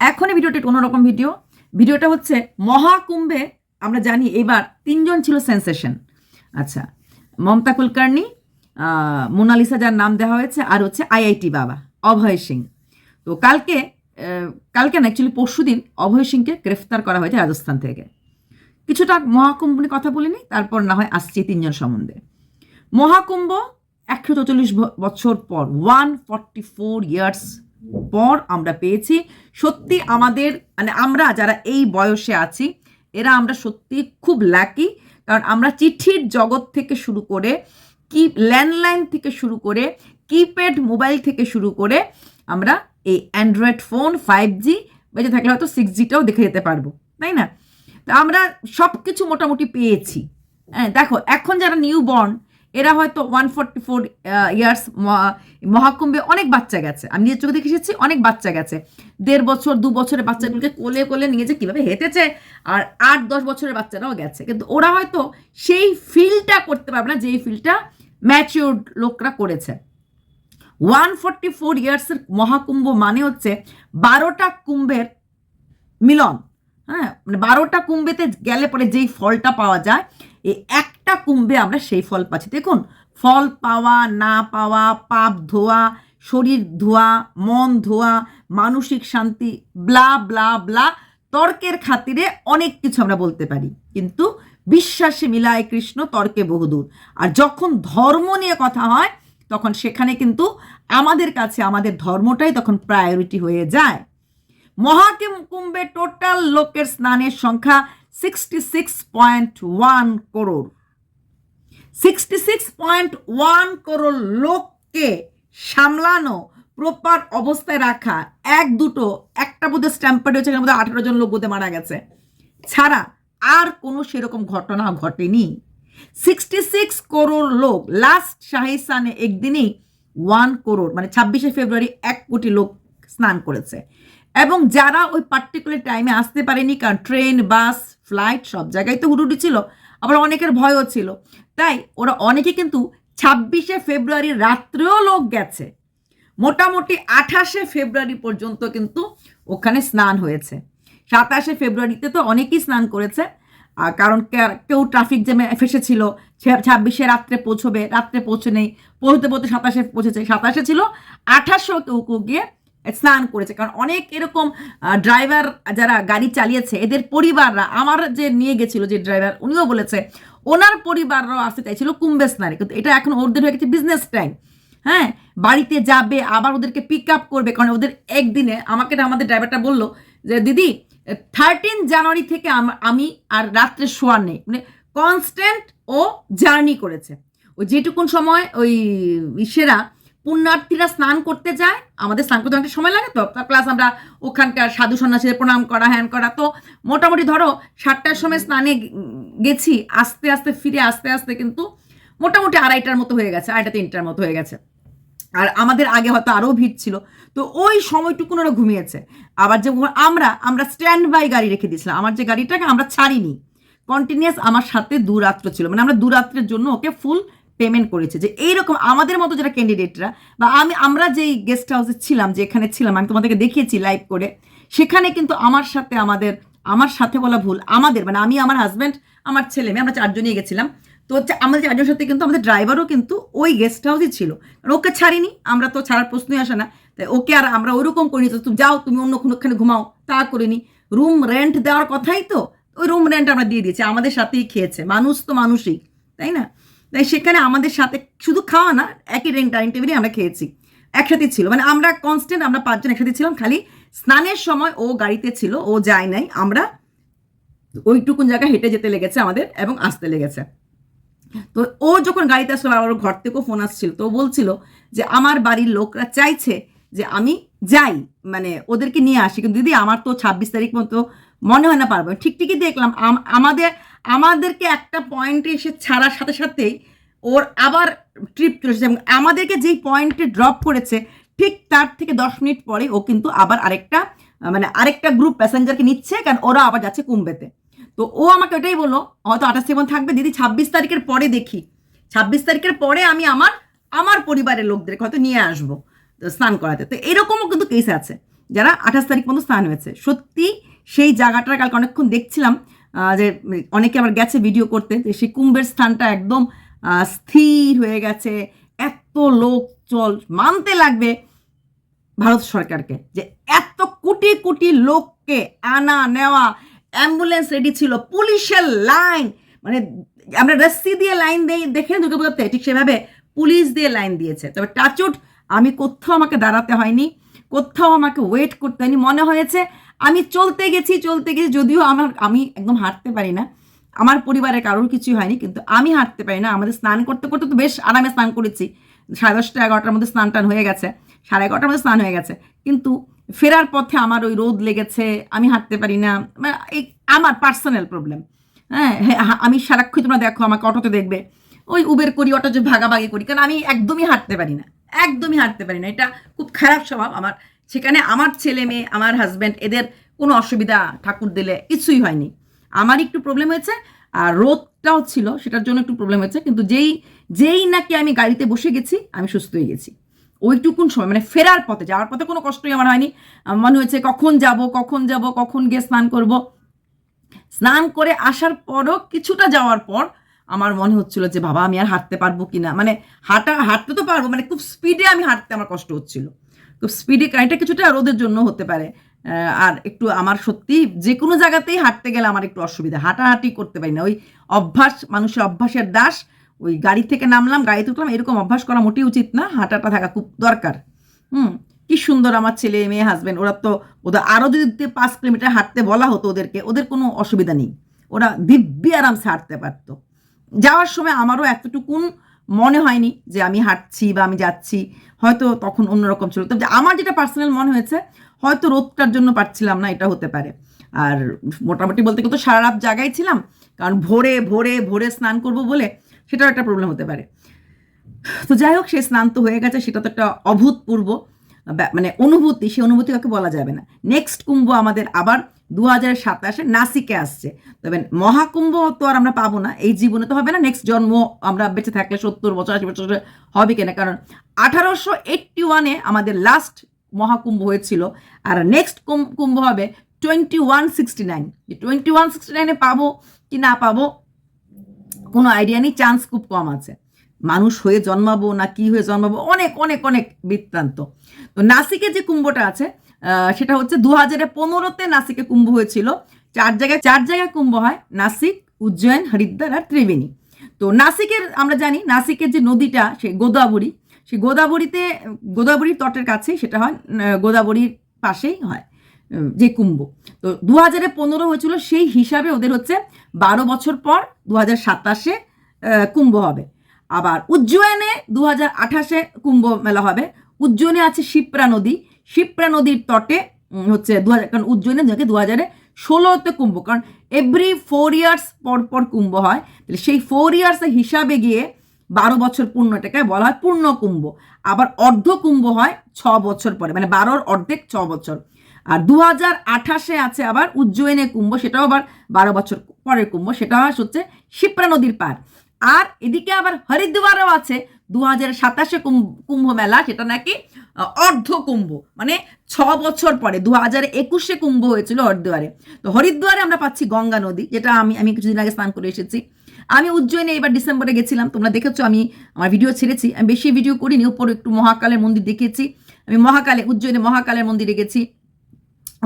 এখন এই ভিডিওটা একটু অন্যরকম ভিডিও। ভিডিওটা হচ্ছে মহাকুম্ভে, আমরা জানি এবার তিনজন ছিল সেন্সেশন। আচ্ছা মমতা কুলকার্নি মোনালিসা যার নাম দেওয়া হয়েছে, আর হচ্ছে আইআইটি বাবা, অভয় সিং। তো কালকে কালকে না অ্যাকচুয়ালি পরশু দিন অভয় সিংকে গ্রেফতার করা হয়েছে রাজস্থান থেকে। কিছুটা মহাকুম্ভ নিয়ে কথা বলিনি, তারপর না হয় আসছি তিনজন সম্বন্ধে। মহাকুম্ভ একশো চৌচল্লিশ বছর পর ওয়ান ফর্টি ফোর ইয়ার্স পর আমরা পেয়েছি। সত্যি আমাদের মানে আমরা যারা এই বয়সে আছি, এরা আমরা সত্যি খুব লাকি কারণ আমরা চিঠির জগৎ থেকে শুরু করে, কি ল্যান্ডলাইন থেকে শুরু করে কিপ্যাড মোবাইল থেকে শুরু করে আমরা এই অ্যান্ড্রয়েড ফোন ফাইভ জি বেঁচে থাকলে হয়তো সিক্স জিটাও দেখে যেতে পারব, তাই না? তা আমরা সব কিছু মোটামুটি পেয়েছি। হ্যাঁ দেখো, এখন যারা নিউ বর্ন এরা হয়তো ওয়ান ফোরটি ফোর ইয়ার্স মহাকুম্ভে অনেক বাচ্চা গেছে। আমি নিজের চোখে দেখে এসেছি, অনেক বাচ্চা গেছে। দেড় বছর, দু বছরের বাচ্চাগুলোকে কোলে কোলে নিয়ে যে কীভাবে হেঁটেছে, আর আট, দশ বছরের বাচ্চারাও গেছে। কিন্তু ওরা হয়তো সেই ফিলটা করতে পারবে না, যেই ফিলটা ম্যাচিউর্ড লোকরা করেছে। ওয়ান ফোরটি ফোর ইয়ার্সের মহাকুম্ভ মানে হচ্ছে বারোটা কুম্ভের মিলন। হ্যাঁ মানে বারোটা কুম্ভেতে গেলে পরে যেই ফলটা পাওয়া যায়, এই একটা কুম্ভে আমরা সেই ফল পাচ্ছি। দেখুন, ফল পাওয়া, না পাওয়া, পাপ ধোয়া, শরীর ধোয়া, মন ধোয়া, মানসিক শান্তি, ব্লা ব্লা ব্লা, তর্কের খাতিরে অনেক কিছু আমরা বলতে পারি। কিন্তু বিশ্বাসে মিলায় কৃষ্ণ, তর্কে বহুদূর। আর যখন ধর্ম নিয়ে কথা হয়, তখন সেখানে কিন্তু আমাদের কাছে, আমাদের ধর্মটাই তখন প্রায়োরিটি হয়ে যায়। মহাকুম্ভে টোটাল লোকের স্নানের সংখ্যা sixty six point one crore sixty six point one crore লোককে সামলানো প্রপার অবস্থায় রাখা, এক দুটো, একটা বোধহয় স্ট্যাম্পার্ড হয়েছে, এর মধ্যে আঠারো জন লোক বোধহয় মারা গেছে। ছাড়া আর কোনো সেরকম ঘটনা ঘটেনি। সিক্সটি সিক্স করোড় লোক লাস্ট শাহিসানে একদিনই ওয়ান করোড় মানে ছাব্বিশে ফেব্রুয়ারি এক কোটি লোক স্নান করেছে। এবং যারা ওই পার্টিকুলার টাইমে আসতে পারেনি, কারণ ট্রেন বাস ফ্লাইট সব জায়গায় তো হুডুডি ছিল, আবার অনেকের ভয়ও ছিল। তাই ওরা অনেকে কিন্তু ছাব্বিশে ফেব্রুয়ারি রাত্রেও লোক গেছে। মোটামুটি আঠাশে ফেব্রুয়ারি পর্যন্ত কিন্তু ওখানে স্নান হয়েছে। সাতাশে ফেব্রুয়ারিতে তো অনেকেই স্নান করেছে কারণ কেউ ট্রাফিক জ্যামে ফেসেছিল ছাব্বিশে রাত্রে পৌঁছবে, রাত্রে পৌঁছে নেই, পৌঁছতে পৌঁছতে সাতাশে পৌঁছেছে, সাতাশে ছিল, আঠাশও কেউ কেউ গিয়ে স্নান করেছে। কারণ অনেক এরকম ড্রাইভার যারা গাড়ি চালিয়েছে, এদের পরিবাররা, আমার যে নিয়ে গেছিল যে ড্রাইভার উনিও বলেছে, ওনার পরিবাররাও আসতে চাইছিল কুম্ভে স্নানে কিন্তু এটা এখন ওদের হয়ে গেছে বিজনেস টাইম হ্যাঁ? বাড়িতে যাবে, আবার ওদেরকে পিক আপ করবে। কারণ ওদের একদিনে আমাকে আমাদের ড্রাইভারটা বলল যে, দিদি থার্টিন জানুয়ারি থেকে আমি আর রাত্রে শোয়ার নেই। মানে কনস্ট্যান্ট ও জার্নি করেছে। ওই যেটুকুন সময় ওই ইসেরা পুণ্যার্থীরা স্নান করতে যায়, আমাদের স্নান করতে অনেকটা সময় লাগে তো প্লাস আমরা ওখানকার সাধু সন্ন্যাসীদের প্রণাম করা হ্যান করা, তো মোটামুটি ধরো সাতটার সময় স্নানে গেছি, আস্তে আস্তে ফিরে আস্তে আস্তে কিন্তু মোটামুটি আড়াইটার মতো হয়ে গেছে, আড়াইটা তিনটার মতো হয়ে গেছে। আর আমাদের আগে হয়তো আরও ভিড় ছিল, তো ওই সময়টুকুন ওরা ঘুমিয়েছে। আবার যে আমরা আমরা স্ট্যান্ড বাই গাড়ি রেখে দিয়েছিলাম, আমার যে গাড়িটাকে আমরা ছাড়িনি। কন্টিনিউয়াস আমার সাথে দুরাত্র ছিল মানে আমরা দুরাত্রের জন্য ওকে ফুল পেমেন্ট করেছে যে এইরকম আমাদের মতো যারা ক্যান্ডিডেটরা বা আমি, আমরা যেই গেস্ট হাউসে ছিলাম যেখানে ছিলাম, আমি তোমাদেরকে দেখিয়েছি লাইভ করে, সেখানে কিন্তু আমার সাথে আমাদের, আমার সাথে বলা ভুল, আমাদের মানে আমি, আমার হাজব্যান্ড আমার ছেলে মেয়ে আমরা চারজনই গেছিলাম। তো হচ্ছে আমাদের চারজনের সাথে কিন্তু আমাদের ড্রাইভারও কিন্তু ওই গেস্ট হাউসই ছিল। ওকে ছাড়িনি, আমরা তো ছাড়ার প্রশ্নই আসে না। তাই ওকে আর আমরা ওইরকম করিনি, তো তুমি যাও, তুমি অন্য কোনোখানে ঘুমাও, তা করিনি। রুম রেন্ট দেওয়ার কথাই তো, ওই রুম রেন্ট আমরা দিয়ে দিয়েছি, আমাদের সাথেই খেয়েছে, মানুষ তো মানুষই, তাই না? তাই সেখানে আমাদের সাথে শুধু খাওয়া না, একই রেন্ট ডাইনিং টেবিলে আমরা খেয়েছি। একসাথে ছিল। মানে আমরা কনস্ট্যান্ট আমরা পাঁচজন একসাথে ছিলাম, খালি স্নানের সময় ও গাড়িতে ছিল, ও যায় নাই, আমরা ওইটুকুন জায়গা হেঁটে যেতে লেগেছে আমাদের এবং আসতে লেগেছে। তো ও যখন গাড়িতে আসলো আর ওর ঘর থেকেও ফোন আসছিল। তো বলছিল যে, আমার বাড়ির লোকরা চাইছে যে আমি যাই মানে ওদেরকে নিয়ে আসি। কিন্তু দিদি, আমার তো ছাব্বিশ তারিখ মতো মনে হয় না পারব। ঠিক ঠিকই দেখলাম, আম- আমাদের আমাদেরকে একটা পয়েন্টে এসে ছাড়ার সাথে সাথেই ওর আবার ট্রিপ চলে এসেছে এবং আমাদেরকে যেই পয়েন্টে ড্রপ করেছে, ঠিক তার থেকে দশ মিনিট পরে ও কিন্তু আবার আরেকটা মানে আরেকটা গ্রুপ প্যাসেঞ্জারকে নিচ্ছে, কারণ ওরা আবার যাচ্ছে কুম্বেতে। তো ও আমাকে ওটাই বলল, হয়তো আঠাশ সেকেন্ড থাকবে, দিদি ছাব্বিশ তারিখের পরে দেখি। ছাব্বিশ তারিখের পরে আমি আমার আমার পরিবারের লোকদেরকে হয়তো নিয়ে আসব স্নান করাতে। তো এরকমও কিন্তু কেস আছে, যারা আঠাশ তারিখ পর্যন্ত স্নান হয়েছে। সত্যি সেই জায়গাটার কালকে অনেকক্ষণ দেখছিলাম যে অনেকে আবার গেছে ভিডিও করতে, যে সেই কুম্ভের স্থানটা একদম স্থির হয়ে গেছে, এত লোক চল মানতে লাগবে ভারত সরকারকে যে এত কোটি কোটি লোককে আনা, নেওয়া অ্যাম্বুলেন্স রেডি ছিল, পুলিশের লাইন মানে আমরা রস্সি দিয়ে লাইন দেই, দেখে দুর্গাপুজোতে ঠিক সেভাবে পুলিশ দিয়ে লাইন দিয়েছে। তবে টাচুট, আমি কোথাও আমাকে দাঁড়াতে হয়নি, কোথাও আমাকে ওয়েট করতে হয়নি। মনে হয়েছে আমি চলতে গেছি চলতে গেছি যদিও আমার আমি একদম হাঁটতে পারি না। আমার পরিবারের কারোর কিছুই হয়নি কিন্তু আমি হাঁটতে পারি না। আমাদের স্নান করতে করতে তো বেশ আরামে স্নান করেছি। সাড়ে দশটা এগারোটার মধ্যে স্নান টান হয়ে গেছে। সাড়ে এগারোটার মধ্যে স্নান হয়ে গেছে। কিন্তু ফেরার পথে আমার ওই রোদ লেগেছে আমি হাঁটতে পারি না। মানে এই আমার পার্সোনাল প্রবলেম। হ্যাঁ হ্যাঁ, আমি সারাক্ষণ তোমরা দেখো আমাকে অটোতে দেখবে। ওই উবের করি অটো যে ভাগাভাগি করি কারণ আমি একদমই হাঁটতে পারি না। একদমই হাঁটতে পারি না। এটা খুব খারাপ স্বভাব আমার। সেখানে আমার ছেলে মেয়ে, আমার হাজব্যান্ড এদের কোনো অসুবিধা ঠাকুর দিলে কিছুই হয়নি। আমার একটু প্রবলেম হয়েছে, আর রোদটাও ছিল, সেটার জন্য একটু প্রবলেম হয়েছে, কিন্তু যেই যেই নাকি আমি গাড়িতে বসে গেছি, আমি সুস্থ হয়ে গেছি। ওইটুকুন সময় মানে ফেরার পথে, যাওয়ার পথে কোনো কষ্টই আমার হয়নি। মনে হয়েছে, কখন যাব কখন যাব, কখন গিয়ে স্নান করব। স্নান করে আসার পরও কিছুটা যাওয়ার পর আমার মনে হচ্ছিল যে, বাবা, আমি আর হাঁটতে পারব কি না মানে হাঁটা, হাঁটতে তো পারব মানে খুব স্পিডে আমি হাঁটতে আমার কষ্ট হচ্ছিল। স্পিডে এটা কিছুটা রোদের জন্য হতে পারে। আর একটু আমার সত্যি যে কোনো জায়গাতেই হাঁটতে গেলে আমার একটু অসুবিধা। হাঁটাহাঁটি করতে পারি না। ওই অভ্যাস, মানুষের অভ্যাসের দাস, ওই গাড়ি থেকে নামলাম গাড়িতে উঠলাম, এরকম অভ্যাস করা মোটেই উচিত না। হাঁটাটা থাকা খুব দরকার। হুম, কি সুন্দর আমার ছেলে, মেয়ে হাজবেন্ড ওরা তো ওদের আরও যদি পাঁচ কিলোমিটার হাঁটতে বলা হতো ওদেরকে, ওদের কোনো অসুবিধা নেই। ওরা দিব্যি আরামসে হাঁটতে পারতো। যাওয়ার সময় আমারও এতটুকুন মনে হয়নি যে আমি হাঁটছি বা আমি যাচ্ছি। হয়তো তখন অন্যরকম ছিল। তবে আমার যেটা পার্সোনাল মনে হয়েছে, হয়তো রোদটার জন্য পারছিলাম না, এটা হতে পারে। আর মোটামুটি বলতে গেলে তো সারা রাত জায়গায় ছিলাম, কারণ ভোরে ভোরে ভোরে স্নান করব বলে সেটাও একটা প্রবলেম হতে পারে। তো যাই হোক, সে স্নান তো হয়ে গেছে, সেটা তো একটা অভূতপূর্ব মানে অনুভূতি সেই অনুভূতি কাকে বলা যাবে না। নেক্সট কুম্ভ আমাদের আবার দু হাজার সাতাশে নাসিকে আসছে। তবে মহাকুম্ভ তো আর আমরা পাবো না। এই জীবনে তো হবে না। নেক্সট জন্ম আমরা বেঁচে থাকলে সত্তর বছর, আশি বছর হবে কিনা? কারণ আঠারোশো এইটটি ওয়ানে আমাদের লাস্ট মহাকুম্ভ হয়েছিল। আর নেক্সট কুম্ভ হবে twenty one sixty nine twenty one sixty নাইনে পাবো কি না পাবো? কোনো আইডিয়া নেই। চান্স খুব কম আছে। মানুষ হয়ে জন্মাবো না কি হয়ে জন্মাবো? অনেক অনেক অনেক বৃত্তান্ত। তো নাসিকে যে কুম্ভটা আছে সেটা হচ্ছে দু হাজারে পনেরোতে নাসিকে কুম্ভ হয়েছিল। চার জায়গায় চার জায়গায় কুম্ভ হয়, নাসিক, উজ্জয়ন, হরিদ্বার আর ত্রিবেণী। তো নাসিকের, আমরা জানি, নাসিকের যে নদীটা, সে গোদাবরী। সেই গোদাবরীতে, গোদাবরীর তটের কাছে সেটা হয় গোদাবরীর পাশেই হয় যে কুম্ভ। তো দু হাজারে পনেরো হয়েছিল, সেই হিসাবে ওদের হচ্ছে বারো বছর পর দু হাজার সাতাশে কুম্ভ হবে। আবার উজ্জয়নে দু হাজার আঠাশে কুম্ভ মেলা হবে। উজ্জয়নে আছে শিপ্রা নদী। শিপ্রা নদীর তটে হচ্ছে দু হাজার কারণ উজ্জয়নে দু হাজারে ষোলোতে কুম্ভ, কারণ এভরি ফোর ইয়ার্স পর পর কুম্ভ হয়। তাহলে সেই ফোর ইয়ার্সের হিসাবে গিয়ে বারো বছর পূর্ণটাকে বলা হয় পূর্ণ কুম্ভ। আবার অর্ধ কুম্ভ হয় ছ বছর পরে মানে বারোর অর্ধেক ছ বছর। আর দু হাজার আঠাশে আছে আবার উজ্জয়নে কুম্ভ, সেটাও আবার বারো বছর পরের কুম্ভ, সেটা হয় হচ্ছে শিপ্রা নদীর পার। আর এদিকে আবার হরিদ্বারও আছে দু হাজার সাতাশে কুম্ভ মেলা, সেটা নাকি অর্ধ কুম্ভ মানে ছ বছর পরে দু হাজার একুশে কুম্ভ হয়েছিল হরিদ্বারে। তো হরিদ্বারে আমরা পাচ্ছি গঙ্গা নদী, যেটা আমি আমি কিছুদিন আগে স্নান করে এসেছি। আমি উজ্জয়নে এবার ডিসেম্বরে গেছিলাম, তোমরা দেখেছ আমি আমার ভিডিও ছেড়েছি। আমি বেশি ভিডিও করিনি, উপর একটু মহাকালের মন্দির দেখেছি আমি মহাকালে, উজ্জয়নে মহাকালের মন্দিরে গেছি।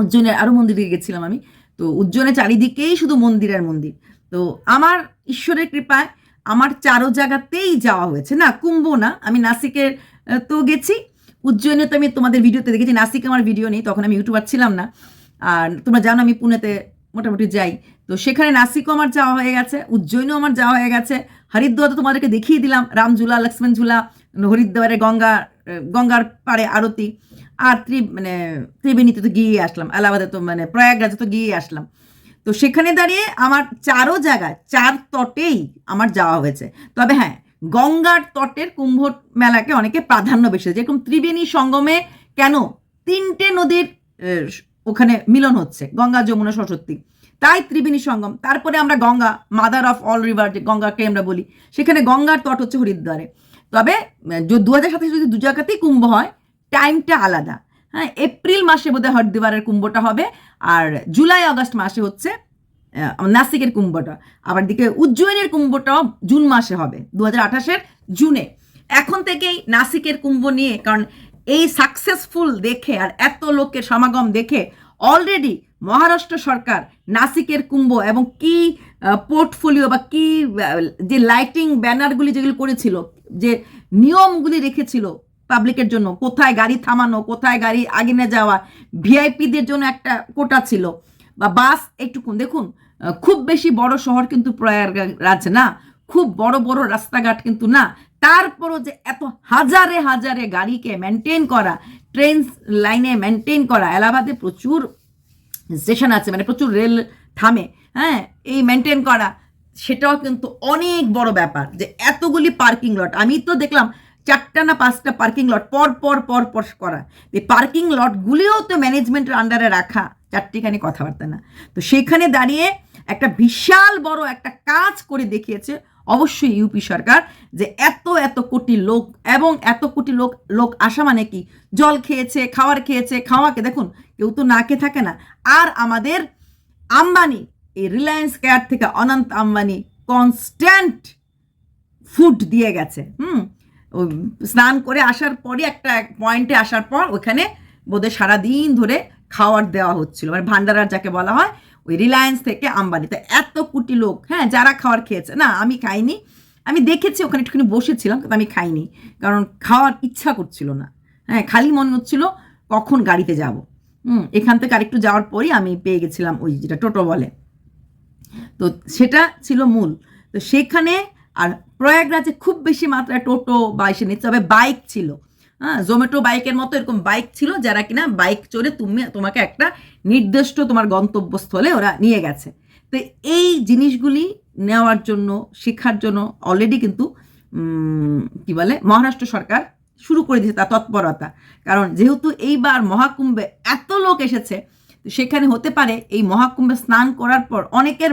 উজ্জয়নের আরও মন্দিরে গেছিলাম আমি। তো উজ্জয়নের চারিদিকেই শুধু মন্দিরের মন্দির। তো আমার ঈশ্বরের কৃপায় আমার চারো জায়গাতেই যাওয়া হয়েছে। না, কুম্ভ না, আমি নাসিকের তো গেছি। উজ্জয়নে তো আমি তোমাদের ভিডিওতে দেখেছি, নাসিক আমার ভিডিও নেই, তখন আমি ইউটিউবার ছিলাম না। আর তোমরা জানো আমি পুনেতে মোটামুটি যাই। তো সেখানে নাসিকও আমার যাওয়া হয়ে গেছে, উজ্জয়নও আমার যাওয়া হয়ে গেছে। হরিদ্বার তো তোমাদেরকে দেখিয়ে দিলাম রামঝুলা লক্ষ্মণ ঝুলা, হরিদ্বারে গঙ্গা গঙ্গার পাড়ে আরতি। আর ত্রি মানে ত্রিবেণীতে তো গিয়ে আসলাম, এলাহাবাদে তো মানে প্রয়াগরাজে তো গিয়ে আসলাম। তো সেখানে দাঁড়িয়ে আমার চারও জায়গায়, চার তটেই আমার যাওয়া হয়েছে। তবে হ্যাঁ গঙ্গার তটের কুম্ভ মেলাকে অনেকে প্রাধান্য বেশি। যেরকম ত্রিবেণী সঙ্গমে কেন তিনটে নদীর ওখানে মিলন হচ্ছে, গঙ্গা, যমুনা, সরস্বতী। তাই ত্রিবেণী সঙ্গম, তারপরে আমরা Ganga mother of all river যে গঙ্গাকে আমরা বলি, সেখানে গঙ্গার তট হচ্ছে হরিদ্বারে। তবে দু হাজার সাতাশে যদি দু জায়গাতেই কুম্ভ হয়, টাইমটা আলাদা। হ্যাঁ এপ্রিল মাসে বোধহয় হরিদ্বারের কুম্ভটা হবে, আর জুলাই, আগস্ট মাসে হচ্ছে নাসিকের কুম্ভটা। আবার দিকে উজ্জয়িনীর কুম্ভটাও জুন মাসে হবে দু হাজার আঠাশের জুনে। এখন থেকেই নাসিকের কুম্ভ নিয়ে, কারণ এই সাকসেসফুল দেখে আর এত লোকের সমাগম দেখে অলরেডি মহারাষ্ট্র সরকার নাসিকের কুম্ভ এবং কি পোর্টফোলিও বা কি যে লাইটিং ব্যানারগুলি যেগুলো করেছিল, যে নিয়মগুলি রেখেছিল পাবলিকের জন্য, কোথায় গাড়ি থামানো, কোথায় গাড়ি আগিনে যাওয়া ভিআইপিদের জন্য একটা কোটা ছিল, বা বাস একটুকুন দেখুন খুব বেশি বড় শহর কিন্তু প্রয়াগরাজ না? খুব বড় বড় রাস্তাঘাট কিন্তু না? তারপরও যে এত হাজারে হাজারে গাড়িকে মেনটেন করা ট্রেন লাইনে মেনটেন করা, এলাহাবাদে প্রচুর স্টেশন আছে মানে প্রচুর রেল থামে হ্যাঁ? এই মেনটেন করা, সেটাও কিন্তু অনেক বড় ব্যাপার যে এতগুলি পার্কিং লট আমি তো দেখলাম চারটা না পাঁচটা পার্কিং লট পর পর পর পর করা। এই পার্কিং লটগুলিও তো ম্যানেজমেন্টের আন্ডারে রাখা। চারটিখানি কথাবার্তা না। তো সেখানে দাঁড়িয়ে একটা বিশাল বড় একটা কাজ করে দেখিয়েছে অবশ্যই ইউপি সরকার যে এত এত কোটি লোক এবং এত কোটি লোক লোক আসা মানে কি? জল খেয়েছে, খাওয়ার খেয়েছে, খাওয়াকে দেখুন, কেউ তো না খেয়ে থাকে না। আর আমাদের আম্বানি, এই রিলায়েন্স কেয়ার থেকে অনন্ত আম্বানি কনস্ট্যান্ট ফুড দিয়ে গেছে। হুম? স্নান করে আসার পরে একটা পয়েন্টে আসার পর ওখানে বোধহয় সারাদিন ধরে খাওয়ার দেওয়া হচ্ছিল। মানে ভান্ডারার যাকে বলা হয়, ওই রিলায়েন্স থেকে আম্বানি। তো এত কোটি লোক হ্যাঁ যারা খাওয়ার খেয়েছে। না, আমি খাইনি। আমি দেখেছি, ওখানে একটুখানি বসেছিলাম, কিন্তু আমি খাইনি। কারণ খাওয়ার ইচ্ছা করছিল না। হ্যাঁ খালি মনে হচ্ছিল, কখন গাড়িতে যাব। হুম, এখান থেকে আরেকটু যাওয়ার পরই আমি পেয়ে গেছিলাম ওই যেটা টোটো বলে। তো সেটা ছিল মূল। তো সেখানে আর প্রয়াগরাজে খুব বেশি মাত্রায় টোটো বা এসে নিচ্ছে, তবে বাইক ছিল। হ্যাঁ জোম্যাটো বাইকের মতো এরকম বাইক ছিল যারা কিনা বাইক চড়ে তুমি, তোমাকে একটা নির্দিষ্ট তোমার গন্তব্যস্থলে ওরা নিয়ে গেছে। তো এই জিনিসগুলি নেওয়ার জন্য শেখার জন্য অলরেডি কিন্তু কি বলে, মহারাষ্ট্র সরকার শুরু করে দিয়েছে তার তৎপরতা। কারণ যেহেতু এইবার মহাকুম্ভে এত লোক এসেছে সেখানে হতে পারে এই মহাকুম্ভে স্নান করার পর অনেকের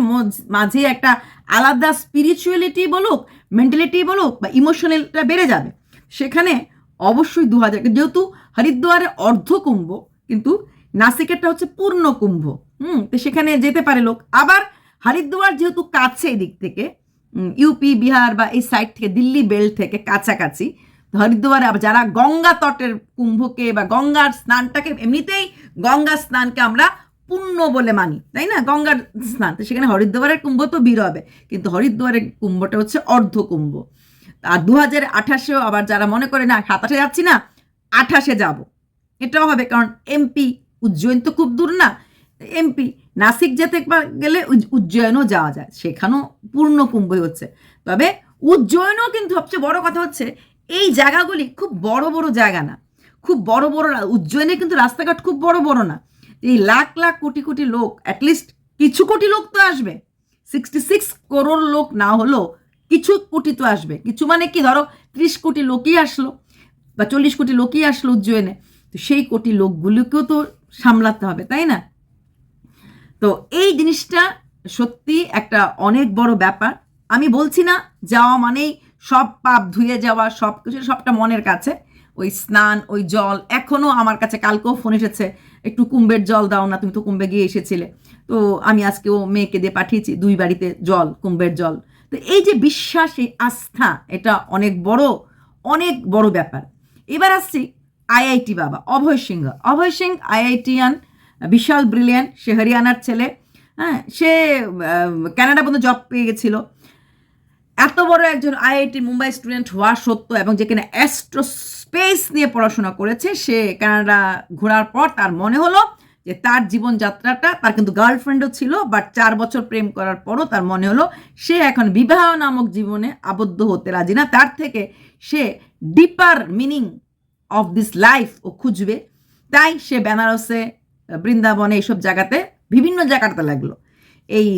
মাঝে একটা আলাদা স্পিরিচুয়ালিটি বলুক মেন্টালিটি বলুক বা ইমোশনালটা বেড়ে যাবে। সেখানে অবশ্যই দু হাজার যেহেতু হরিদ্বারের অর্ধ কুম্ভ, কিন্তু নাসিকেরটা হচ্ছে পূর্ণ কুম্ভ, হুম, তো সেখানে যেতে পারে লোক। আবার হরিদ্বার যেহেতু কাছে এদিক থেকে ইউপি, বিহার বা এই সাইড থেকে, দিল্লি বেল্ট থেকে কাছাকাছি হরিদ্বারে যারা গঙ্গা তটের কুম্ভকে বা গঙ্গার স্নানটাকে, এমনিতেই গঙ্গা স্নানকে আমরা পুণ্য বলে মানি, তাই না? গঙ্গার স্নান, তো সেখানে হরিদ্বারের কুম্ভ তো বীর হবে কিন্তু হরিদ্বারের কুম্ভটা হচ্ছে অর্ধ কুম্ভ। আর দু হাজার আঠাশেও আবার যারা মনে করে না, সাতাশে যাচ্ছি না, আঠাশে যাব। এটাও হবে কারণ এমপি উজ্জয়ন তো খুব দূর না। এমপি নাসিক যেতে গেলে উজ্জয়নও যাওয়া যায়। সেখানেও পূর্ণ কুম্ভই হচ্ছে। তবে উজ্জয়নও কিন্তু সবচেয়ে বড় কথা হচ্ছে, এই জায়গাগুলি খুব বড় বড় জায়গা না। খুব বড় বড় উজ্জয়নে কিন্তু রাস্তাঘাট খুব বড় বড় না। এই লাখ লাখ কোটি কোটি লোক অ্যাটলিস্ট কিছু কোটি লোক তো আসবে। সিক্সটি সিক্স করোড় লোক না হলেও কিছু কোটি তো আসবে। কিছু মানে কি? ধরো ত্রিশ কোটি লোকই আসলো বা চল্লিশ কোটি লোকই আসলো উজ্জয়নে। তো সেই কোটি লোকগুলোকেও তো সামলাতে হবে, তাই না? তো এই জিনিসটা সত্যি একটা অনেক বড় ব্যাপার। আমি বলছি না, যাওয়া মানেই সব পাপ ধুয়ে যাওয়া, সব কিছু, সবটা মনের কাছে। ওই স্নান, ওই জল এখনও আমার কাছে কালকেও ফোন এসেছে, একটু কুম্ভের জল দাও না, তুমি তো কুম্ভে গিয়ে এসেছিলে। তো আমি আজকেও মেয়েকে দিয়ে পাঠিয়েছি, দুই বাড়িতে জল, কুম্ভের জল। তো এই যে বিশ্বাস, এই আস্থা, এটা অনেক বড় অনেক বড় ব্যাপার। এবার আসছি আইআইটি বাবা, অভয় সিংহ। অভয় সিং আইআইটিয়ান বিশাল ব্রিলিয়ান সে হরিয়ানার ছেলে। হ্যাঁ সে কানাডা পর্যন্ত জব পেয়ে গেছিল। এত বড় একজন আইআইটি মুম্বাই স্টুডেন্ট হওয়া সত্য এবং যেখানে অ্যাস্ট্রোস্পেস নিয়ে পড়াশোনা করেছে, সে কানাডা ঘোরার পর তার মনে হলো যে তার জীবনযাত্রাটা তার কিন্তু গার্লফ্রেন্ডও ছিল বাট চার বছর প্রেম করার পরও তার মনে হলো সে এখন বিবাহ নামক জীবনে আবদ্ধ হতে রাজি না। তার থেকে সে deeper meaning of this life ও খুঁজবে। তাই সে বেনারসে, বৃন্দাবনে এইসব জায়গাতে, বিভিন্ন জায়গাতে লাগল। এই,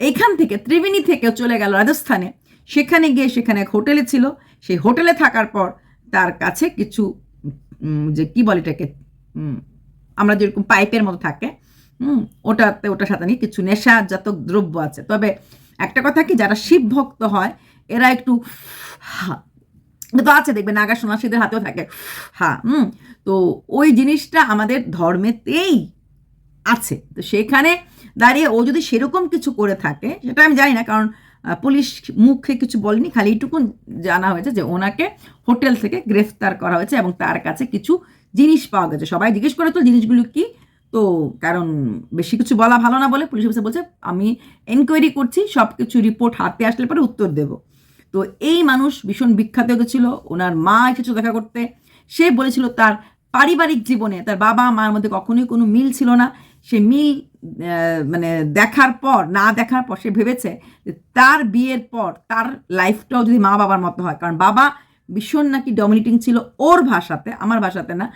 এইখান থেকে, ত্রিবেণী থেকে চলে গেল রাজস্থানে। সেখানে গিয়ে সেখানে এক হোটেলে ছিল। সেই হোটেলে থাকার পর তার কাছে কিছু যে কি বলে এটাকে আমরা যেরকম পাইপের মতো থাকে, হুম, ওটাতে ওটার সাথে নিয়ে কিছু নেশা নেশাজাত দ্রব্য আছে। তবে একটা কথা কি, যারা শিব ভক্ত হয়, এরা একটু তো আছে দেখবে নাগা সন্ন্যাসীদের হাতেও থাকে হ্যাঁ হুম, তো ওই জিনিসটা আমাদের ধর্মেতেই আছে। তো সেখানে দাঁড়িয়ে ও যদি সেরকম কিছু করে থাকে, সেটা আমি জানি না, কারণ পুলিশ মুখে কিছু বলেনি, খালি এইটুকু জানা হয়েছে যে ওনাকে হোটেল থেকে গ্রেফতার করা হয়েছে এবং তার কাছে কিছু জিনিস পাওয়া গেছে। সবাই জিজ্ঞেস করে তো জিনিসগুলো কি? তো কারণ বেশি কিছু বলা ভালো না বলে পুলিশ অফিসার বলছে, আমি এনকোয়ারি করছি সব কিছু রিপোর্ট হাতে আসলে পরে উত্তর দেব। তো এই মানুষ ভীষণ বিখ্যাত গেছিল। ওনার মা এসেছিল দেখা করতে। সে বলেছিল তার পারিবারিক জীবনে, তার বাবা মার মধ্যে কখনোই কোনো মিল ছিল না। সে মিল মানে দেখার পর, না দেখার পর সে ভেবেছে যে তার বিয়ের পর তার লাইফটাও যদি মা বাবার মতো হয়। কারণ বাবা ভীষণ নাকি ডমিনেটিং ছিল ওর ভাষাতে, আমার ভাষাতে না।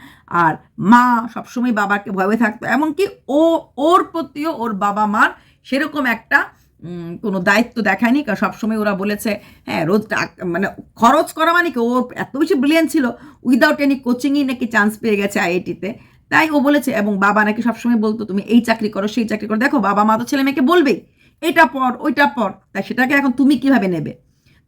আর মা সবসময় বাবাকে ভয়ে থাকতো, এমনকি ও, ওর প্রতিও ওর বাবা মার সেরকম একটা কোনো দায়িত্ব দেখায়নি। কারণ সবসময় ওরা বলেছে হ্যাঁ রোজ মানে খরচ করা মানে কি? ওর এত বেশি ব্রিলিয়েন্ট ছিল উইদাউট এনি কোচিংই নাকি চান্স পেয়ে গেছে আইআইটিতে তাই ও বলেছে, এবং বাবা নাকি সবসময় বলতো, তুমি এই চাকরি করো, সেই চাকরি করো। দেখো বাবা মা তো ছেলে মেয়েকে বলবেই, এটা পর ওইটা পর তাই সেটাকে এখন তুমি কীভাবে নেবে?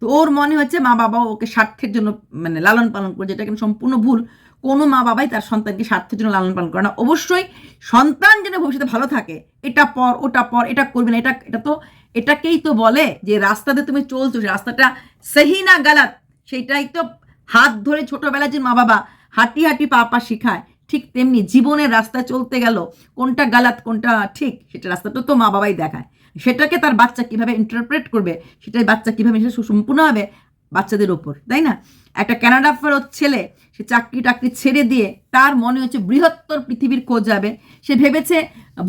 তো ওর মনে হচ্ছে মা বাবা ওকে স্বার্থের জন্য মানে লালন পালন করে, যেটা কিন্তু সম্পূর্ণ ভুল। কোনো মা বাবাই তার সন্তানকে স্বার্থের জন্য লালন পালন করে না। অবশ্যই সন্তান যেন ভবিষ্যতে ভালো থাকে, এটা পর, ওটা পর, এটা করবে না, এটা এটা তো, এটাকেই তো বলে যে রাস্তাতে তুমি চলছো রাস্তাটা সেহি না গালাত, সেইটাই তো হাত ধরে ছোটবেলায় যে মা বাবা হাঁটি হাঁটি পা পা শিখায়, ঠিক তেমনি জীবনের রাস্তায় চলতে গেল, কোনটা গালাত, কোনটা ঠিক, সেটা রাস্তাটা তো মা বাবাই দেখায়। সেটাকে তার বাচ্চা কীভাবে ইন্টারপ্রেট করবে, সেটাই বাচ্চা কীভাবে সেটা সুসম্পূর্ণ হবে বাচ্চাদের ওপর, তাই না? একটা কানাডা ফেরত ছেলে, সে চাকরি টাকরি ছেড়ে দিয়ে তার মনে হচ্ছে বৃহত্তর পৃথিবীর খোঁজ যাবে সে ভেবেছে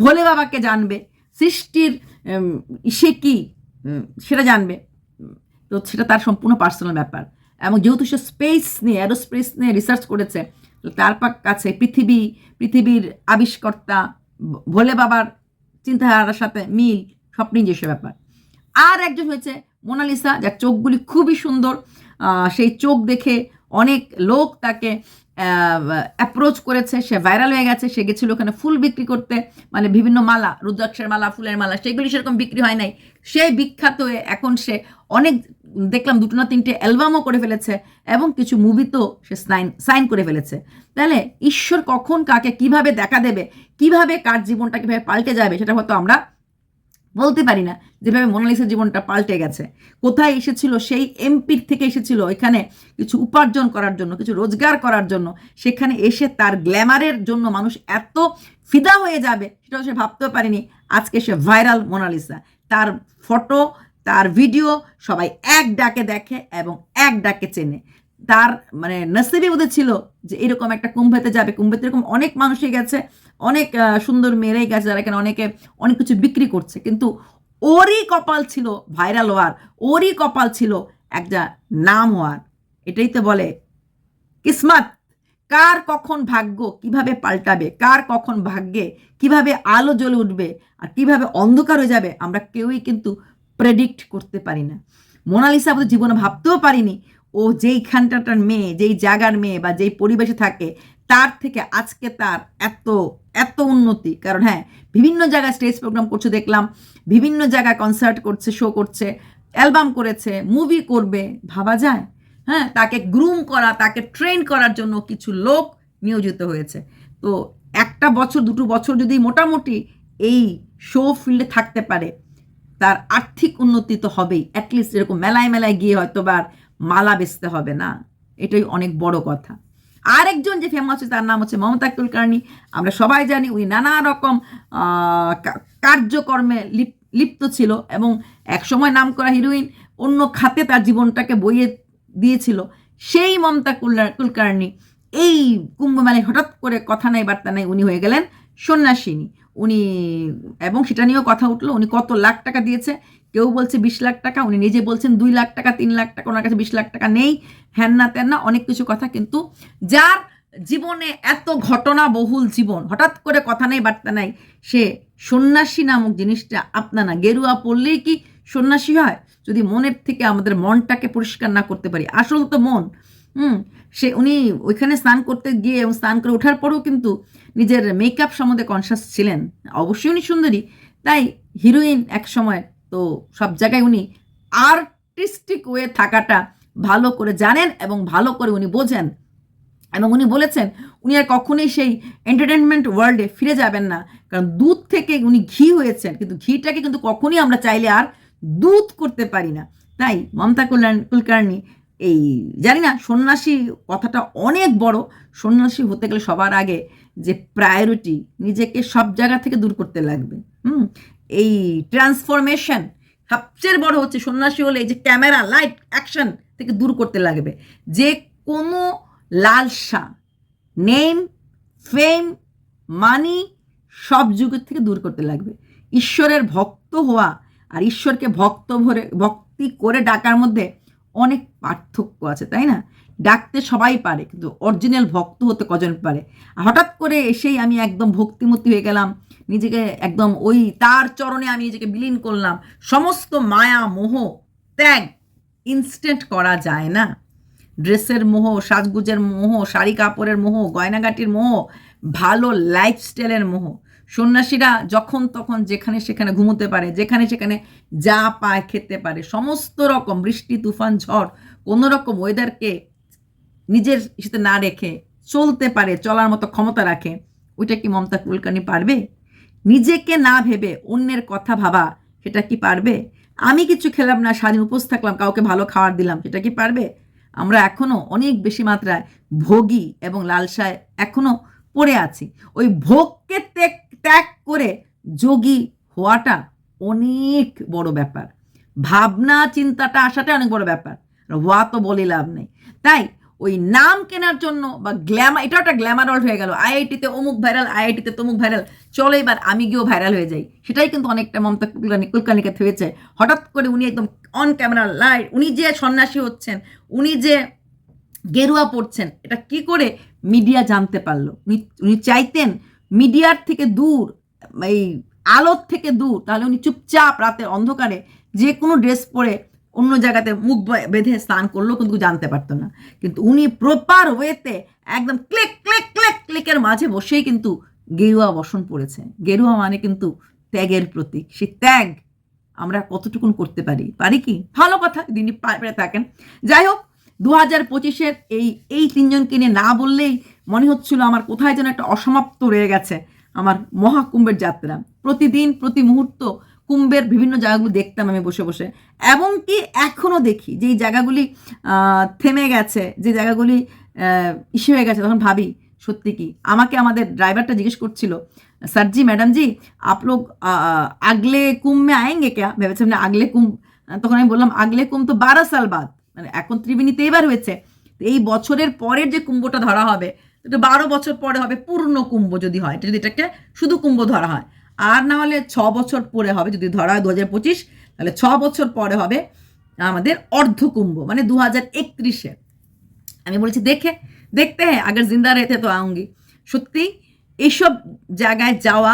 ভোলে বাবাকে জানবে, সৃষ্টির সে কি? সেটা জানবে। তো সেটা তার সম্পূর্ণ পার্সোনাল ব্যাপার। এবং যেহেতু সে স্পেস নিয়ে অ্যারোস্পেস নিয়ে রিসার্চ করেছে তার কাছে পৃথিবী, পৃথিবীর আবিষ্কর্তা ভোলে বাবার চিন্তাধারার সাথে মিল সব নিজস্ব ব্যাপার। আর একজন হয়েছে মোনালিসা, যার চোখগুলি খুবই সুন্দর। সেই চোখ দেখে অনেক লোক তাকে অ্যাপ্রোচ করেছে। সে ভাইরাল হয়ে গেছে। সে গেছিল ওখানে ফুল বিক্রি করতে। মানে বিভিন্ন মালা, রুদ্রাক্ষের মালা, ফুলের মালা, সেগুলি সেরকম বিক্রি হয় নাই। সে বিখ্যাত হয়ে এখন সে অনেক, দেখলাম দুটো না তিনটে অ্যালবামও করে ফেলেছে এবং কিছু মুভিতেও সে সাইন সাইন করে ফেলেছে। তাহলে ঈশ্বর কখন কাকে কীভাবে দেখা দেবে, কীভাবে কার জীবনটা কীভাবে পাল্টে যাবে, সেটা হয়তো আমরা বলতে পারি না, যেভাবে মোনালিসার জীবনটা পাল্টে গেছে। কোথায় এসেছিল সেই এমপির থেকে এসেছিল এখানে কিছু উপার্জন করার জন্য, কিছু রোজগার করার জন্য, সেখানে এসে তার গ্ল্যামারের জন্য মানুষ এত ফিদা হয়ে যাবে সেটাও সে ভাবতেও পারেনি। আজকে সে ভাইরাল মোনালিসা তার ফটো, তার ভিডিও সবাই এক ডাকে দেখে এবং এক ডাকে চেনে। তার মানে নসিবি বোধহয় ছিল যে এরকম একটা কুম্ভেতে যাবে। কুম্ভেতে এরকম অনেক মানুষই গেছে। অনেক সুন্দর মেয়েরাই গেছে যারা এখানে অনেকে অনেক কিছু বিক্রি করছে। কিন্তু ওরই কপাল ছিল ভাইরাল হওয়ার, ওরই কপাল ছিল একটা নাম হওয়ার। এটাই তো বলে, কিসমত, কার কখন ভাগ্য কীভাবে পাল্টাবে, কার কখন ভাগ্যে কীভাবে আলো জ্বলে উঠবে আর কীভাবে অন্ধকার হয়ে যাবে, আমরা কেউই কিন্তু প্রেডিক্ট করতে পারি না। মোনালিসা আমাদের জীবনে ভাবতেও পারিনি, ও যেইখানটাটার মেয়ে, যেই জায়গার মেয়ে বা যেই পরিবেশে থাকে, তার থেকে আজকে তার এত এত উন্নতি। কারণ হ্যাঁ বিভিন্ন জায়গায় স্টেজ প্রোগ্রাম করছে, দেখলাম। বিভিন্ন জায়গায় কনসার্ট করছে শো করছে অ্যালবাম করেছে মুভি করবে, ভাবা যায়। হ্যাঁ তাকে গ্রুম করা, তাকে ট্রেন করার জন্য কিছু লোক নিয়োজিত হয়েছে। তো একটা বছর, দুটো বছর যদি মোটামুটি এই শো ফিল্ডে থাকতে পারে, তার আর্থিক উন্নতি তো হবেই। অ্যাটলিস্ট এরকম মেলায় মেলায় গিয়ে হয়তো বা মালা বেচতে হবে না। এটাই অনেক বড় কথা। আরেকজন যে ফেমাস হচ্ছে তার নাম হচ্ছে মমতা কুলকার্নি। আমরা সবাই জানি উনি নানা রকম কার্যকর্মে লিপ- লিপ্ত ছিল এবং একসময় নাম করা হিরোইন অন্য খাতে তার জীবনটাকে বইয়ে দিয়েছিল। সেই মমতা কুলকার্নি, এই কুম্ভমেলায় হঠাৎ করে কথা নাই, বার্তা নাই, উনি হয়ে গেলেন সন্ন্যাসিনী। উনি, এবং সেটা নিয়েও কথা উঠল, উনি কত লাখ টাকা দিয়েছে, কেউ বলছে বিশ লাখ টাকা, উনি নিজে বলছেন দুই লাখ টাকা, তিন লাখ টাকা, ওনার কাছে বিশ লাখ টাকা নেই, হ্যান না ত্যান না, অনেক কিছু কথা, কিন্তু যার জীবনে এত ঘটনা বহুল জীবন, হঠাৎ করে কথা নেই, বার্তা নাই, সে সন্ন্যাসী নামক জিনিসটা আপনা না গেরুয়া পড়লেই কি সন্ন্যাসী হয়? যদি মনের থেকে আমাদের মনটাকে পরিষ্কার না করতে পারি, আসল তো মন। হুম। সে উনি ওইখানে স্নান করতে গিয়ে এবং স্নান করে ওঠার পরেও কিন্তু নিজের মেকআপ সম্বন্ধে কনসাস ছিলেন। অবশ্যই উনি সুন্দরী। তাই হিরোইন এক সময় তো সব জায়গায় উনি আর্টিস্টিক ওয়ে থাকাটা ভালো করে জানেন এবং ভালো করে উনি বোঝেন। এবং উনি বলেছেন, উনি আর কখনোই সেই এন্টারটেনমেন্ট ওয়ার্ল্ডে ফিরে যাবেন না। কারণ দুধ থেকে উনি ঘি হয়েছেন। কিন্তু ঘিটাকে কিন্তু কখনোই আমরা চাইলে আর দুধ করতে পারি না। তাই মমতা কুলকার্নি এই, জানি না, সন্ন্যাসী কথাটা অনেক বড়। সন্ন্যাসী হতে গেলে সবার আগে যে প্রায়োরিটি নিজেকে সব জায়গা থেকে দূর করতে লাগবে। হুম? এই ট্রান্সফরমেশন সবচেয়ে বড় হচ্ছে সন্ন্যাসী হলে এই যে ক্যামেরা লাইট অ্যাকশন থেকে দূর করতে লাগবে। যে কোনো লালসা নেম ফেম মানি সব যুগের থেকে দূর করতে লাগবে। ঈশ্বরের ভক্ত হওয়া আর ঈশ্বরকে ভক্ত ভরে, ভক্তি করে ডাকার মধ্যে অনেক পার্থক্য আছে, তাই না? ডাকতে সবাই পারে, কিন্তু অরিজিনাল ভক্ত হতে কজন পারে? হঠাৎ করে এসেই আমি একদম ভক্তিমূর্তি হয়ে গেলাম, নিজেকে একদম ওই তার চরণে আমি নিজেকে বিলীন করলাম, সমস্ত মায়া, মোহ, ত্যাগ ইনস্ট্যান্ট করা যায় না। ড্রেসের মোহ, সাজগুজের মোহ, শাড়ি কাপড়ের মোহ, গয়নাগাটির মোহ, ভালো লাইফস্টাইলের মোহ সন্ন্যাসীরা যখন তখন যেখানে সেখানে ঘুমোতে পারে, যেখানে সেখানে যা পায় খেতে পারে। সমস্ত রকম বৃষ্টি, তুফান, ঝড়, কোনো রকম ওয়েদারকে নিজের সাথে না রেখে চলতে পারে, চলার মতো ক্ষমতা রাখে, ওইটা কি মমতা কুলকানি পারবে? নিজেকে না ভেবে অন্যের কথা ভাবা, সেটা কি পারবে? আমি কিছু খেলাম না স্বাধীন উপোস থাকলাম, কাউকে ভালো খাবার দিলাম, সেটা কি পারবে? আমরা এখনও অনেক বেশি মাত্রায় ভোগী এবং লালসায় এখনও পড়ে আছি। ওই ভোগকে ত্যাগ ত্যাগ করে যোগী হওয়াটা অনেক বড় ব্যাপার। ভাবনা চিন্তাটা আসাটা অনেক বড় ব্যাপার। হওয়া তো বলে লাভ নেই। তাই ওই নাম কেনার জন্য বা গ্ল্যামার, এটাও একটা গ্ল্যামারল হয়ে গেল। আইআইটিতে অমুক ভাইরাল, আইআইটিতে তমুক ভাইরাল। চলো এবার আমি গিয়েও ভাইরাল হয়ে যাই। সেটাই কিন্তু অনেকটা মমতা কুলকানি কুলকানিকে হয়েছে হঠাৎ করে উনি একদম অন ক্যামেরা লাইট উনি যে সন্ন্যাসী হচ্ছেন, উনি যে গেরুয়া পড়ছেন, এটা কি করে মিডিয়া জানতে পারল? উনি উনি চাইতেন মিডিয়ার থেকে দূর, এই আলোর থেকে দূর, তাহলে উনি চুপচাপ রাতের অন্ধকারে যে কোনো ড্রেস পরে অন্য জায়গাতে মুখ বেঁধে স্নান করলেও কিন্তু জানতে পারতো না। কিন্তু উনি প্রপার ওয়েতে একদম ক্লিক ক্লিক ক্লিক ক্লিকের মাঝে বসেই কিন্তু গেরুয়া বসন পড়েছে গেরুয়া মানে কিন্তু ত্যাগের প্রতীক। সেই ত্যাগ আমরা কতটুকুন করতে পারি? পারি কি? ভালো কথা তিনি পারে থাকেন। যাই হোক দু হাজার পঁচিশের এই এই তিনজনকে নিয়ে না বললেই মনে হচ্ছিল আমার কোথায় যেন একটা অসমাপ্ত রয়ে গেছে আমার মহাকুম্ভের যাত্রা। প্রতিদিন, প্রতি মুহূর্ত কুম্ভের বিভিন্ন জায়গাগুলো দেখতাম আমি বসে বসে। এবং কি এখনও দেখি, যেই জায়গাগুলি থেমে গেছে যে জায়গাগুলি ইসে হয়ে গেছে, তখন ভাবি, সত্যি কি? আমাকে আমাদের ড্রাইভারটা জিজ্ঞেস করছিল স্যারজি ম্যাডামজি আপ লোক আগলে কুম্ভে আয়েঙ্গে ক্যা? ভেবেছে মানে আগলে কুম্ভ, তখন আমি বললাম, আগলে কুম্ভ তো বারো সাল বাদ মানে এখন ত্রিবেণীতে এবার হয়েছে। এই বছরের পরের যে কুম্ভটা ধরা হবে এটা বারো বছর পরে হবে, পূর্ণ কুম্ভ যদি হয়, এটা যদি এটাকে শুধু কুম্ভ ধরা হয়। আর না হলে ছ বছর পরে হবে, যদি ধরা হয় দু হাজার পঁচিশ, তাহলে ছ বছর পরে হবে আমাদের অর্ধ কুম্ভ মানে দু হাজার একত্রিশে। আমি বলেছি, দেখে, দেখতে হ্যাঁ আগের জিন্দা রেতে তো আউঙ্গি সত্যি, এইসব জায়গায় যাওয়া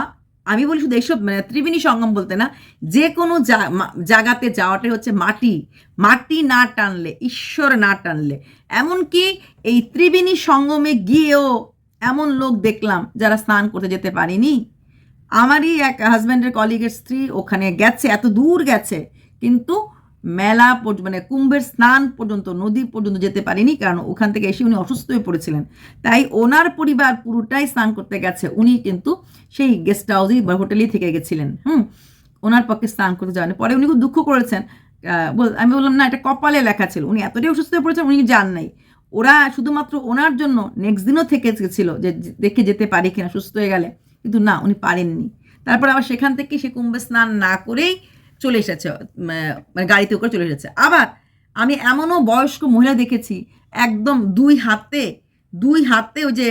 আমি বলি শুধু এইসব মানে ত্রিবেণী সঙ্গম বলতে না, যে কোনো জায়গাতে যাওয়াটাই হচ্ছে মাটি। মাটি না টানলে, ঈশ্বর না টানলে। এমনকি এই ত্রিবেণী সঙ্গমে গিয়েও এমন লোক দেখলাম যারা স্নান করতে যেতে পারেনি। আমারই এক হাজব্যান্ডের কলিগের স্ত্রী ওখানে গেছে, এত দূর গেছে, কিন্তু মেলা মানে কুম্ভের স্নান পর্যন্ত, নদী পর্যন্ত যেতে পারেনি, কারণ ওখান থেকে এসে উনি অসুস্থ হয়ে পড়েছিলেন। তাই ওনার পরিবার পুরোটাই স্নান করতে গেছে। উনি কিন্তু সেই গেস্ট হাউসেই বা হোটেলেই থেকে গেছিলেন। হুম? ওনার পক্ষে স্নান করতে যাওয়ানি পরে উনি খুব দুঃখ করেছেন। আমি বললাম, না, এটা কপালে লেখা ছিল। উনি এতটাই অসুস্থ হয়ে পড়েছেন, উনি যান নাই। ওরা শুধুমাত্র ওনার জন্য নেক্সট দিনও থেকে ছিল যে- দেখে যেতে পারি কিনা, সুস্থ হয়ে গেলে। কিন্তু না, উনি পারেননি। তারপর আবার সেখান থেকে সে কুম্ভে স্নান না করেই চলে এসেছে মানে গাড়িতে করে চলে এসেছে। আবার আমি এমনও বয়স্ক মহিলা দেখেছি, একদম দুই হাতে দুই হাতে ওই যে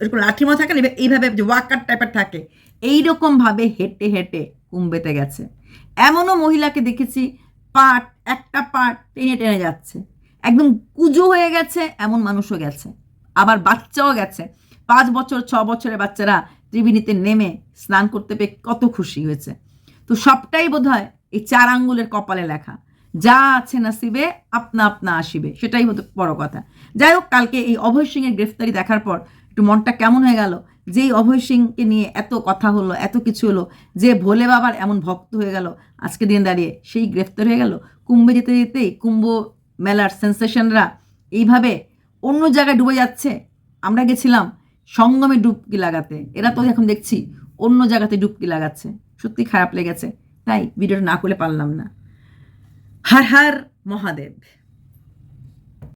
এরকম লাঠির থাকে না এইভাবে- যে ওয়াকার টাইপের থাকে, এইরকমভাবে হেঁটে হেঁটে কুম্বেতে গেছে। এমনও মহিলাকে দেখেছি, পাট, একটা পাট টেনে টেনে যাচ্ছে। একদম কুজো হয়ে গেছে, এমন মানুষও গেছে। আবার বাচ্চাও গেছে। পাঁচ বছর, ছ বছরের বাচ্চারা ত্রিবেণীতে নেমে স্নান করতে পেয়ে কত খুশি হয়েছে। তো সবটাই বোধ হয় এই চার আঙ্গুলের কপালে লেখা। যা আছে নাসিবে, আপনা আপনা আসিবে, সেটাই হতো বড় কথা। যাই হোক, কালকে এই অভয় সিংয়ের গ্রেফতারি দেখার পর একটু মনটা কেমন হয়ে গেল? যে এই অভয় সিংকে নিয়ে এত কথা হলো, এত কিছু হলো, যে ভোলে বাবার এমন ভক্ত হয়ে গেল, আজকে দিন দাঁড়িয়ে সেই গ্রেফতার হয়ে গেল। কুম্ভে যেতে যেতেই কুম্ভ মেলার সেন্সেশনরা এইভাবে অন্য জায়গায় ডুবে যাচ্ছে। আমরা গেছিলাম সঙ্গমে ডুবকি লাগাতে। এরা তো এখন দেখছি অন্য জায়গাতে ডুবকি লাগাচ্ছে। সত্যি খারাপ লেগেছে তাই ভিডিওটা না করলে পারলাম না। হার হার মহাদেব।